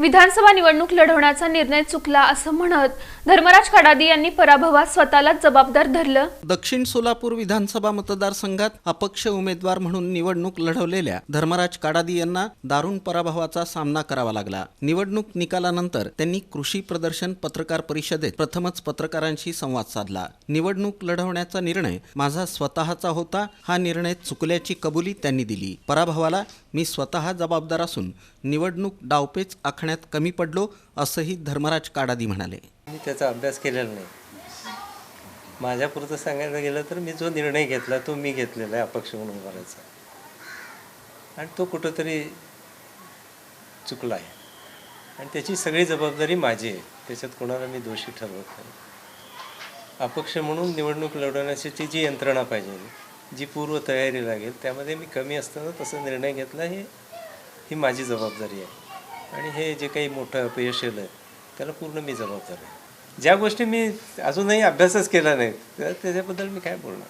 विधानसभा निवडणूक लढवण्याचा निर्णय चुकला असं म्हणत धर्मराज कडादी यांनी पराभवास स्वतःलाच जबाबदार धरलं. दक्षिण सोलापूर विधानसभा मतदारसंघात अपक्ष उमेदवार म्हणून निवडणूक लढवलेल्या धर्मराज काडादी यांना दारुण पराभवाचा सामना करावा लागला. निवडणूक निकालानंतर त्यांनी कृषी प्रदर्शन पत्रकार परिषदेत प्रथमच पत्रकारांशी संवाद साधला. निवडणूक लढवण्याचा निर्णय माझा स्वतःचा होता हा निर्णय चुकल्याची कबुली त्यांनी दिली. पराभवाला मी स्वतः जबाबदार असून निवडणूक डावपेच आखण्यात कमी पडलो असंही धर्मराज काडादी म्हणाले. मी त्याचा अभ्यास केलेला नाही. माझ्यापुरतं सांगायला गेलं तर मी जो निर्णय घेतला तो मी घेतलेला आहे अपक्ष म्हणून करायचा आणि तो कुठंतरी चुकला आहे. आणि त्याची सगळी जबाबदारी माझी आहे. त्याच्यात कोणाला मी दोषी ठरवत नाही. अपक्ष म्हणून निवडणूक लढवण्यासाठी जी यंत्रणा पाहिजे जी पूर्वतयारी लागेल त्यामध्ये मी कमी असताना तसा निर्णय घेतला हे ही माझी जबाबदारी आहे. आणि हे जे काही मोठं अपयश आलं त्याला पूर्ण मी जबाबदार आहे. ज्या गोष्टी मी अजूनही अभ्यासच केला नाही तर त्याच्याबद्दल मी काय बोलणार?